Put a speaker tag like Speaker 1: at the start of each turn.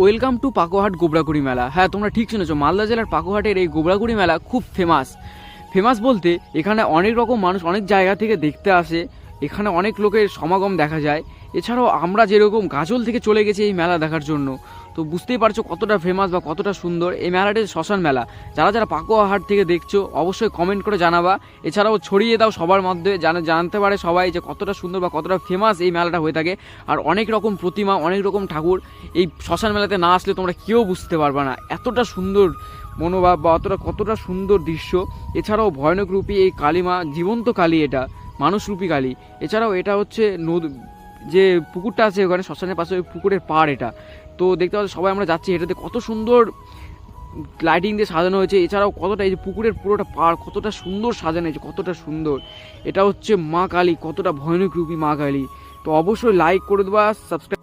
Speaker 1: Welcome to পাকোহাট গোবরাগুড়ি মেলা হ্যাঁ তোমরা ঠিক শুনেছো, মালদা জেলার পাকোহাটের এই গোবরাগুড়ি মেলা খুব ফেমাস ফেমাস বলতে এখানে অনেক রকম মানুষ, অনেক জায়গা থেকে দেখতে আসে। এখানে অনেক লোকের সমাগম দেখা যায়। এছাড়াও আমরা যেরকম গাজল থেকে চলে গেছি এই মেলা দেখার জন্য। তো বুঝতেই পারছ কতটা ফেমাস বা কতটা সুন্দর। এই মেলাটি শ্মশান মেলা। যারা যারা পাকুয়া হাট থেকে দেখছ, অবশ্যই কমেন্ট করে জানাবা। এছাড়াও ছড়িয়ে দাও সবার মধ্যে, জানা জানতে পারে সবাই যে কতটা সুন্দর বা কতটা ফেমাস এই মেলাটা হয়ে থাকে। আর অনেক রকম প্রতিমা, অনেক রকম ঠাকুর এই শ্মশান মেলাতে না আসলে তোমরা কেউ বুঝতে পারবে না। এতটা সুন্দর মনোভাব বা অতটা কতটা সুন্দর দৃশ্য। এছাড়াও ভয়ানক রূপী এই কালীমা জীবন্ত কালী এটা। মানুষরূপী কালী। এছাড়াও এটা হচ্ছে নদ, যে পুকুরটা আছে ওখানে, শ্মশানের পাশে ওই পুকুরের পাড় এটা। তো দেখতে পাচ্ছি, সবাই আমরা যাচ্ছি এটাতে কত সুন্দর লাইটিং দিয়ে সাজানো হয়েছে। এছাড়াও কতটা এই যে পুকুরের পুরোটা পাড়, কতটা সুন্দর সাজানো হয়েছে, কতটা সুন্দর। এটা হচ্ছে মা কালী, কতটা ভয়ানক রূপী মা কালী। তো অবশ্যই লাইক করে দেবা সাবস্ক্রাইব